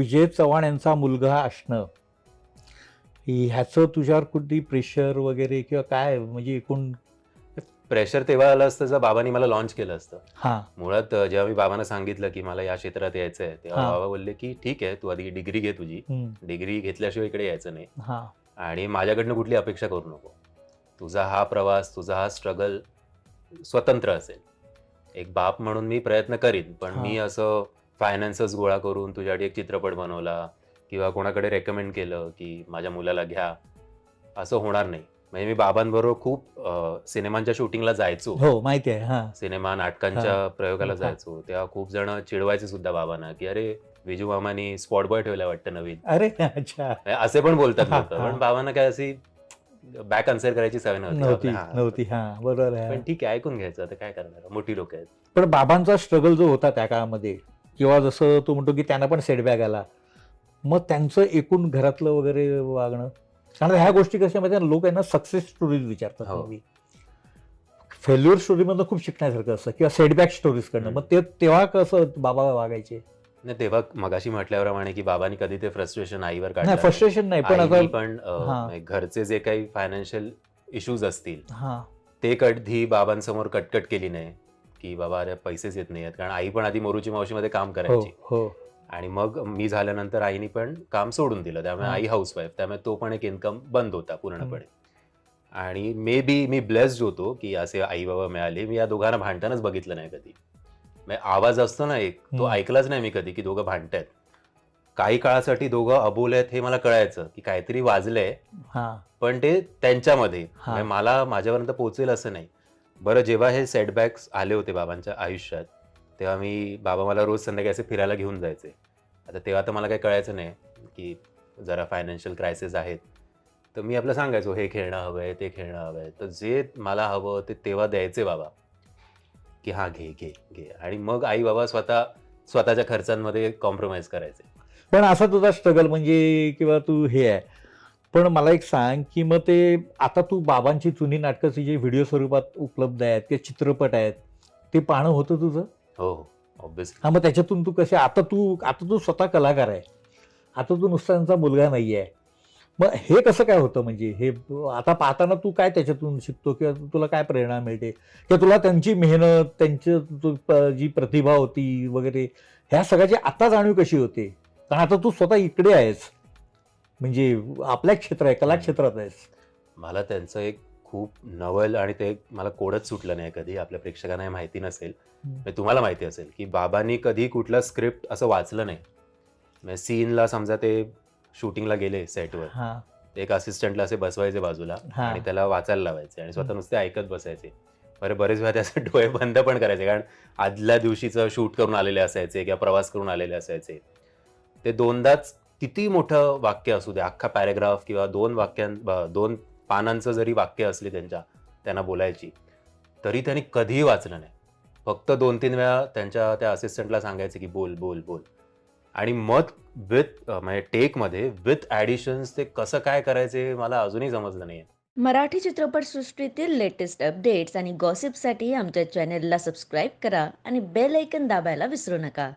विजय चव्हाण यांचा मुलगा असणं ह्याचं तुझ्यावर कुठली प्रेशर वगैरे किंवा काय? म्हणजे एकूण प्रेशर तेव्हा आलं असतं जर बाबांनी मला लॉन्च केलं असतं. हा. मुळात जेव्हा मी बाबांना सांगितलं की मला या क्षेत्रात यायचं आहे तेव्हा. बाबा बोलले की ठीक आहे तू आधी डिग्री घे तुझी. डिग्री घेतल्याशिवाय इकडे यायचं नाही. आणि माझ्याकडनं कुठली अपेक्षा करू नको. तुझा हा प्रवास तुझा हा स्ट्रगल स्वतंत्र असेल. एक बाप म्हणून मी प्रयत्न करीन पण. मी असं फायनान्सेस गोळा करून तुझ्यासाठी एक चित्रपट बनवला किंवा कोणाकडे रेकमेंड केलं की माझ्या मुलाला घ्या असं होणार नाही. म्हणजे मी बाबांबरोबर खूप सिनेमांच्या शूटिंगला जायचो. हो माहिती आहे सिनेमा नाटकांच्या प्रयोगाला. जायचो. तेव्हा खूप जण चिडवायचे सुद्धा बाबांना की अरे विजू मामानी स्पॉट बॉय ठेवलाय वाटतं नवीन. अरे अच्छा. असे पण बोलतात. पण बाबांना काय अशी बॅक आन्सर करायची सवय नव्हती. नव्हती बरोबर आहे पण ठीक आहे ऐकून घ्यायचं. आता काय करणार? मोठी लोक आहेत. पण बाबांचा स्ट्रगल जो होता त्या काळामध्ये किंवा जसं तू म्हणतो की त्यांना पण सेटबॅक आला. मग त्यांचं एकूण घरातलं वगैरे वागणं. कारण ह्या गोष्टी कशा माहिती लोक यांना सक्सेस स्टोरीज विचारतात हो. नेहमी फेल्युअर स्टोरीमधलं खूप शिकण्यासारखं असतं किंवा सेटबॅक स्टोरीज कडनं. मग ते तेव्हा कसं बाबा वागायचे? नाही तेव्हा मगाशी म्हटल्याप्रमाणे की बाबांनी कधी ते फ्रस्ट्रेशन आईवर काढलं फ्रस्ट्रेशन नाही पण पण घरचे जे काही फायनान्शियल इश्यूज असतील ते कधी बाबांसमोर कटकट केली नाही. की बाबा अरे पैसेच येत नाही कारण आई पण आधी मोरूची मावशीमध्ये काम हो करायची. हो. आणि मग मी झाल्यानंतर आईने पण काम सोडून दिलं. त्यामुळे. आई हाऊसवाईफ त्यामुळे तो पण एक इन्कम बंद होता पूर्णपणे. आणि मे बी मी ब्लेस्ड होतो की असे आई बाबा मिळाले. मी या दोघांना भांडतानाच बघितलं नाही कधी. म्हणजे आवाज असतो ना एक तो. ऐकलाच नाही मी कधी की दोघं भांडतायत. काही काळासाठी दोघं अबोल आहेत हे मला कळायचं की काहीतरी वाजलंय. पण ते त्यांच्यामध्ये. म्हणजे मला माझ्यापर्यंत पोहोचेल असं नाही. बरं जेव्हा हे सेटबॅक्स आले होते बाबांच्या आयुष्यात तेव्हा मी बाबा मला रोज संध्याकाळी असे फिरायला घेऊन जायचे. आता तेव्हा तर मला काही कळायचं नाही की जरा फायनान्शियल क्रायसिस आहेत. तर मी आपलं सांगायचो हे खेळणं हवं आहे ते खेळणं हवं आहे तर जे मला हवं ते तेव्हा द्यायचे बाबा. की हां घे घे घे. आणि मग आई बाबा स्वतः स्वतःच्या खर्चांमध्ये कॉम्प्रोमाइज करायचे. पण असा तुझा स्ट्रगल म्हणजे किंवा तू हे आहे पण मला एक सांग की मग ते आता तू बाबांची जुनी नाटकाची जे व्हिडिओ स्वरूपात उपलब्ध आहेत किंवा चित्रपट आहेत ते पाहणं होतं तुझं? हो हो ऑब्विसली हा मग त्याच्यातून तू कसे आता तू आता तू स्वतः कलाकार आहे. आता तू नुसता त्यांचा मुलगा नाही आहे मग हे कसं काय होतं म्हणजे? हे आता पाहताना तू काय त्याच्यातून शिकतो? किंवा तुला काय प्रेरणा मिळते? किंवा तुला त्यांची मेहनत त्यांची जी प्रतिभा होती वगैरे ह्या सगळ्याची आता जाणीव कशी होते? कारण आता तू स्वतः इकडे आहेस. म्हणजे आपल्या क्षेत्र आहे कला क्षेत्रात आहेस. मला त्यांचं एक खूप नवल आणि ते मला कोडच सुटलं नाही कधी आपल्या प्रेक्षकांना हे माहिती नसेल. म्हणजे तुम्हाला माहिती असेल की बाबांनी कधी कुठलं स्क्रिप्ट असं वाचलं नाही. म्हणजे सीनला समजा ते शूटिंगला गेले सेटवर. हा. एक असिस्टंटला असे बसवायचे बाजूला. आणि त्याला वाचायला लावायचे आणि स्वतः नुसते ऐकत बसायचे. बरं बरेच वेळा त्याचे डोळे बंद पण करायचे कारण आदल्या दिवशीचं शूट करून आलेले असायचे किंवा प्रवास करून आलेले असायचे. ते दोनदाच किती मोठं वाक्य असू दे अख्खा पॅरेग्राफ किंवा दोन वाक्यां दोन पानांचं जरी वाक्य असली त्यांच्या त्यांना बोलायची तरी त्यांनी कधीही वाचलं नाही. फक्त दोन तीन वेळा त्यांच्या त्या असिस्टंटला सांगायचं की बोल बोल बोल. आणि मत विथ म्हणजे टेकमध्ये विथ ॲडिशन्स ते कसं काय करायचे मला अजूनही समजलं नाही मराठी चित्रपटसृष्टीतील लेटेस्ट अपडेट्स आणि गॉसिपसाठी आमच्या चॅनेलला सबस्क्राईब करा आणि बेल ऐकन दाबायला विसरू नका.